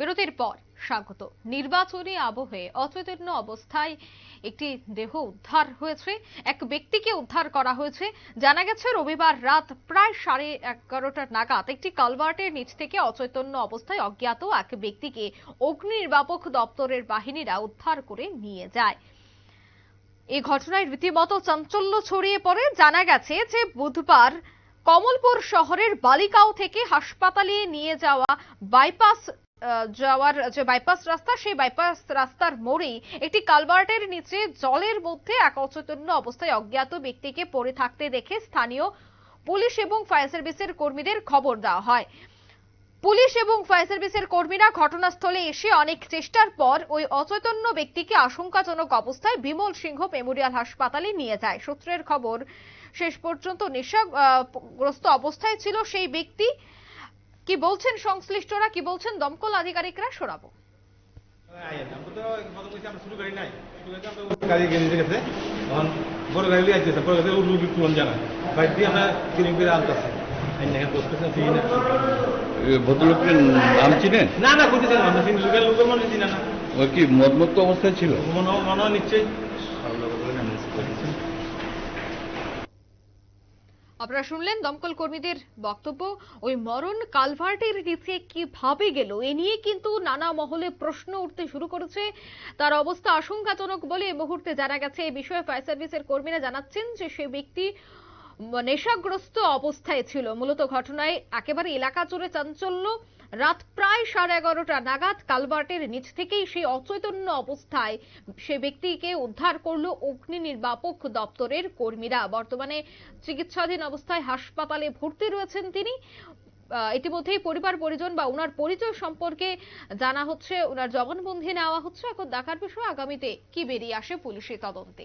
বিরতির পর স্বাগত। নির্বাচনী আবহে অচৈতন্য অবস্থায় একটি দেহ উদ্ধার হয়েছে, এক ব্যক্তিকে উদ্ধার করা হয়েছে। জানা গেছে, রবিবার রাত প্রায় সাড়ে এগারোটা নাগাদ একটি কালভার্টের নিচ থেকে অচৈতন্য অবস্থায় অজ্ঞাত এক ব্যক্তিকে অগ্নি নির্বাপক দপ্তরের বাহিনীরা উদ্ধার করে নিয়ে যায়। এই ঘটনায় রীতিমতো চাঞ্চল্য ছড়িয়ে পড়ে। জানা গেছে যে বুধবার কমলপুর শহরের বালিকাও থেকে হাসপাতালে নিয়ে যাওয়া বাইপাস যাওয়ার যে বাইপাস রাস্তা, সেই বাইপাস রাস্তার মোড়েই একটি কালভার্টের নিচে জলের মধ্যে এক অচৈতন্য অবস্থায় অজ্ঞাত ব্যক্তিকে পড়ে থাকতে দেখে স্থানীয় পুলিশ এবং ফায়ার সার্ভিসের কর্মীদের খবর দেওয়া হয়। পুলিশ এবং ফায়ার সার্ভিসের কর্মীরা ঘটনাস্থলে এসে অনেক চেষ্টার পর ওই অচৈতন্য ব্যক্তিকে আশঙ্কাজনক অবস্থায় বিমল সিংহ মেমোরিয়াল হাসপাতালে নিয়ে যায়। সূত্রের খবর, শেষ পর্যন্ত নেশাগ্রস্ত অবস্থায় ছিল সেই ব্যক্তি। কি বলছেন সংশ্লিষ্টরা? কি বলছেন দমকল আধিকারিকরা? শোনাবো। ভদ্রলোকের নাম চিনেন? না না মনে ও কি অবস্থায় ছিল? মনে মনে হয় নিশ্চয়ই। আপনারা শুনলেন দমকল কর্মীদের বক্তব্য। ওই মরণ কালভার্টের নিচে কীভাবে গেল, এ নিয়ে কিন্তু নানা মহলে প্রশ্ন উঠতে শুরু করেছে। তার অবস্থা আশঙ্কাজনক বলে এই মুহূর্তে জানা গেছে। এই বিষয়ে ফায়ার সার্ভিসের কর্মীরা জানাচ্ছেন যে সে ব্যক্তি নেশাগ্রস্ত অবস্থায় ছিল। মূলত ঘটনায় একেবারে এলাকা জুড়ে চাঞ্চল্য। রাত প্রায় সাড়ে এগারোটা নাগাদ কালভার্টের নিচ থেকেই সেই অচৈতন্য অবস্থায় সে ব্যক্তিকে উদ্ধার করল অগ্নি নির্বাপক দপ্তরের কর্মীরা। বর্তমানে চিকিৎসাধীন অবস্থায় হাসপাতালে ভর্তি রয়েছেন তিনি। ইতিমধ্যেই পরিবার, পরিজন বা ওনার পরিচয় সম্পর্কে জানা হচ্ছে। ওনার জবানবন্দি নেওয়া হচ্ছে। এখন দেখার বিষয় আগামীতে কি বেরিয়ে আসে পুলিশের তদন্তে।